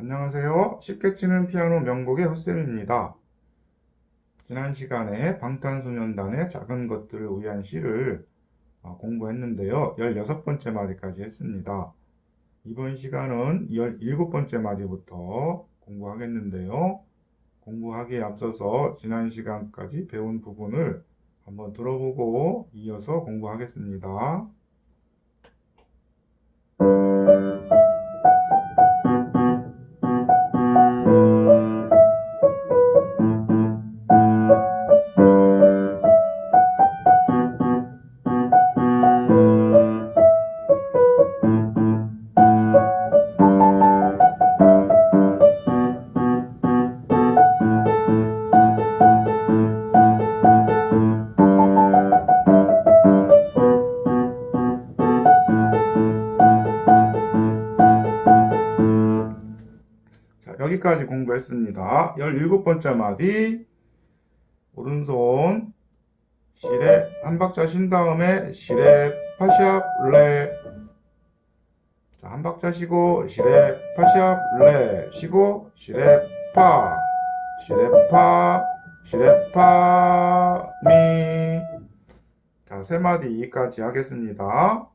안녕하세요. 쉽게 치는 피아노 명곡의 헛쌤입니다. 지난 시간에 방탄소년단의 작은 것들을 위한 시를 어, 공부했는데요. 16번째 마디까지 했습니다. 이번 시간은 17번째 마디부터 공부하겠는데요. 공부하기에 앞서서 지난 시간까지 배운 부분을 한번 들어보고 이어서 공부하겠습니다. 여기까지 공부했습니다. 17번째 마디. 오른손 시레 한 박자 쉰 다음에 시레 파샵 레. 자, 한 박자 쉬고 시레 파샵 레 쉬고 시레 파 시레 파 시레 파미. 자, 세 마디까지 하겠습니다.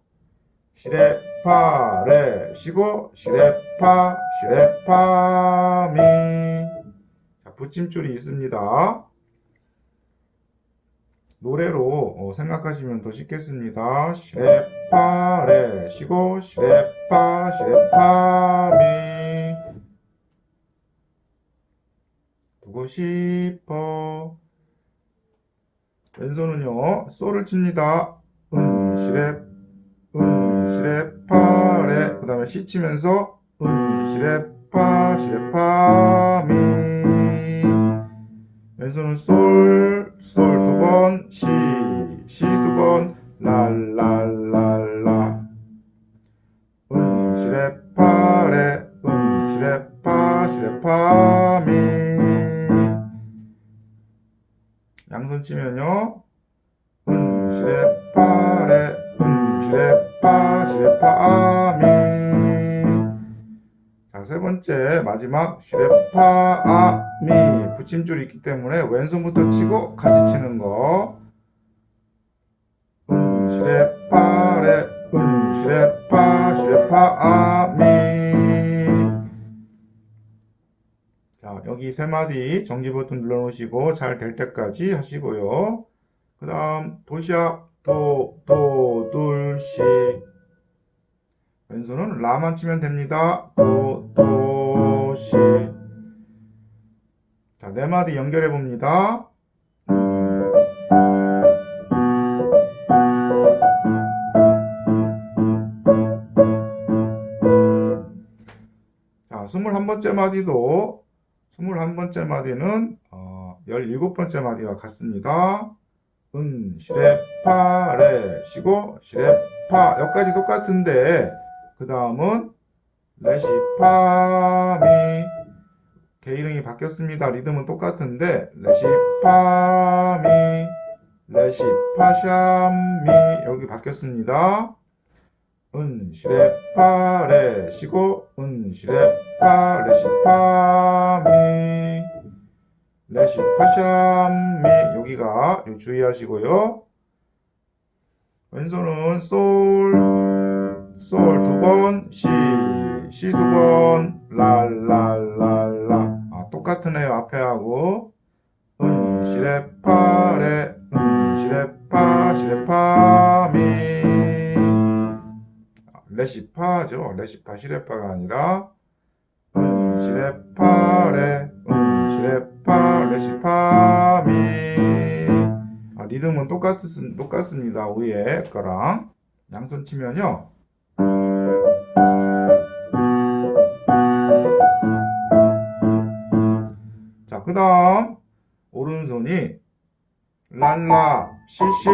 시레파 레 쉬고 시레파 시레파 미. 자 붙임줄이 있습니다. 노래로 어, 생각하시면 더 쉽겠습니다. 시레파 레 쉬고 시레파 시레파 미. 두고 싶어. 왼손은요 솔을 칩니다. 음 시레 음, 시레, 파, 레. 그 다음에 시 치면서, 음, 시레, 파, 시레, 파, 미. 왼손은 솔, 솔 두 번, 시, 시 두 번, 라, 라, 라, 라. 음, 시레, 파, 레. 음, 시레, 파, 시레, 파, 미. 양손 치면요. 음, 시레, 파, 레. 음, 시레파 시레파 미. 자, 세 번째 마지막 시레파 아미 붙임줄이 있기 때문에 왼손부터 치고 같이 치는 거. 음, 시레파 레. 음, 시레파 시레파 아미. 자, 여기 세 마디 정지 버튼 눌러 놓으시고 잘 될 때까지 하시고요. 그 다음 도시락 도, 도, 둘, 시. 왼손은 라만 치면 됩니다. 도, 도, 시. 자, 네 마디 연결해 봅니다. 자, 21번째 마디도, 21번째 마디는, 어, 17번째 마디와 같습니다. 은, 시레 파, 레, 시고, 시레 파. 여기까지 똑같은데, 그 다음은, 레 시 파, 미. 게이름이 바뀌었습니다. 리듬은 똑같은데, 레 시 파, 미. 레 시 파, 샴, 미. 여기 바뀌었습니다. 은, 시레 파, 레, 시고, 은, 시레 파, 레 시 파, 미. 레시 파샴미 여기가 주의하시고요. 왼손은 솔, 솔 두 번, 시, 시 두 번, 랄랄랄라. 아, 똑같으네요. 앞에 하고. 은, 시레파, 레, 은, 시레파, 시레파, 미. 레시파죠. 레시파, 시레파가 아니라. 은, 시레파, 레, 은, 시 레파, 레시파, 미. 아, 리듬은 똑같, 똑같습니다. 위에 거랑. 양손 치면요. 자, 그 다음, 오른손이 랄라, 시시.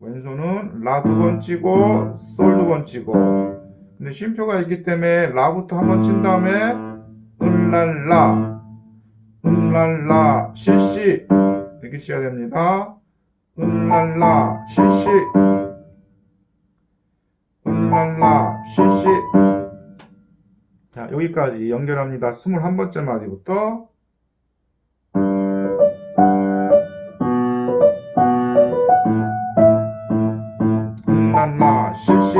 왼손은 라 두 번 치고, 솔 두 번 치고. 근데 쉼표가 있기 때문에 라부터 한 번 친 다음에 은랄라 은랄라 시시 이렇게 치야 됩니다. 은랄라 시시 은랄라 시시 자, 여기까지 연결합니다. 21번째 마디부터 음란마 실시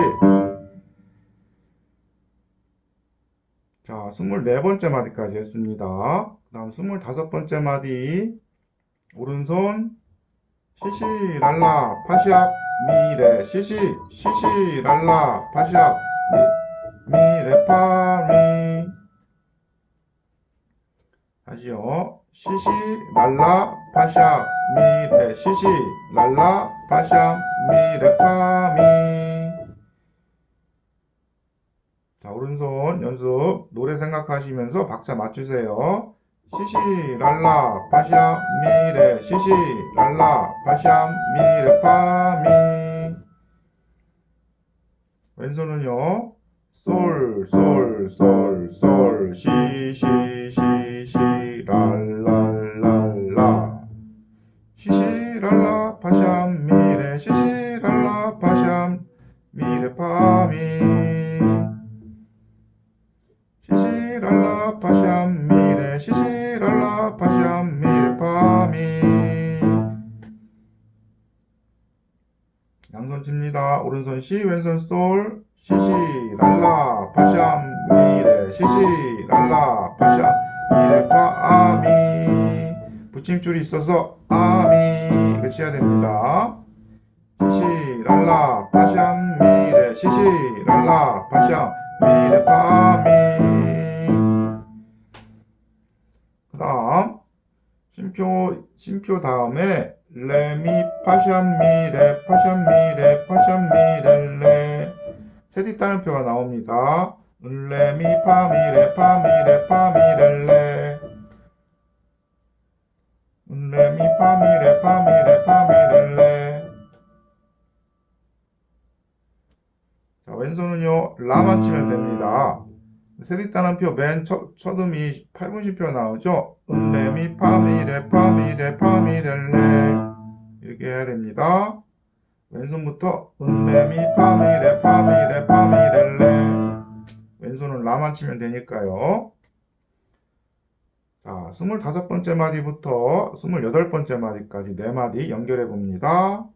자, 24번째 마디까지 했습니다. 그 다음 25번째 마디. 오른손. 시시 랄라. 파샵 미레 시시 시시 랄라. 파샵 미 미레 파미. 다시요. 시시 랄라. 파샵 미레 시시 랄라. 파샵 미레 파미. 자 오른손 연습 노래 생각하시면서 박자 맞추세요 시시 랄라 파샵 미레 시시 랄라 파샵 미레 파미. 왼손은요 솔 솔 솔 솔 시시 시시 칩니다. 오른손 시 왼손 솔. 시시 랄라 파샵 미레 시시 랄라 파샵 미레 파미. 붙임줄이 있어서 아미. 이거 치야 됩니다. 시시 랄라 파샵 미레 시시 랄라 파샵 미레 파미. 그 다음 심표 심표 다음에 레미 파샵 미레 파샵 미레 파샵 미레 레 세디 따옴표가 나옵니다. 레미 파미 레 파미 레 파미 레 레 레미 파미 레 파미 레 파미 레 레 자, 왼손은요, 라만 치면 됩니다. 세디 따옴표 맨 첫, 첫 음이 8분시표 나오죠? 은레미 파미레 파미레 파미레 레 이렇게 해야 됩니다. 왼손부터 은레미 파미레 파미레 파미레 레 왼손은 라만 치면 되니까요. 자, 25번째 마디부터 28번째 마디까지 4마디 연결해 봅니다.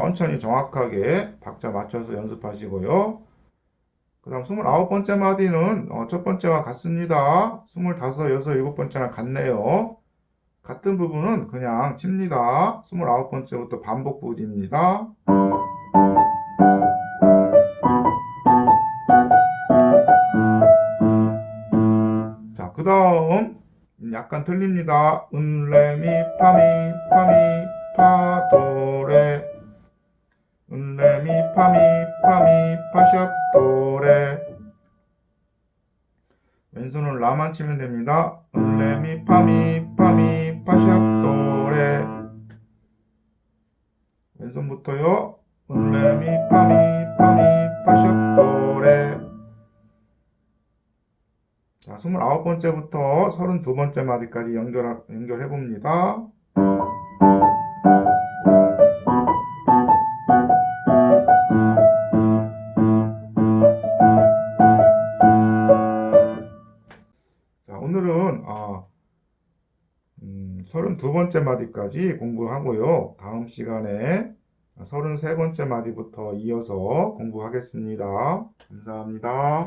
천천히 정확하게 박자 맞춰서 연습하시고요. 그 다음 29번째 마디는 어, 첫 번째와 같습니다. 25, 6, 7번째랑 같네요. 같은 부분은 그냥 칩니다. 29번째부터 반복 부분입니다. 자, 그 다음 약간 틀립니다. 은 레 미 파 미 파 미 파 도레 은 레미 파미 파미 파샵 도레 왼손은 라만 치면 됩니다. 은레미 파미 파미 파샵 도레 왼손부터요. 은레미 파미 파미 파샵 도레 자, 29번째부터 32번째 마디까지 연결, 연결해 봅니다. 32번째 마디까지 공부하고요. 다음 시간에 33번째 마디부터 이어서 공부하겠습니다. 감사합니다.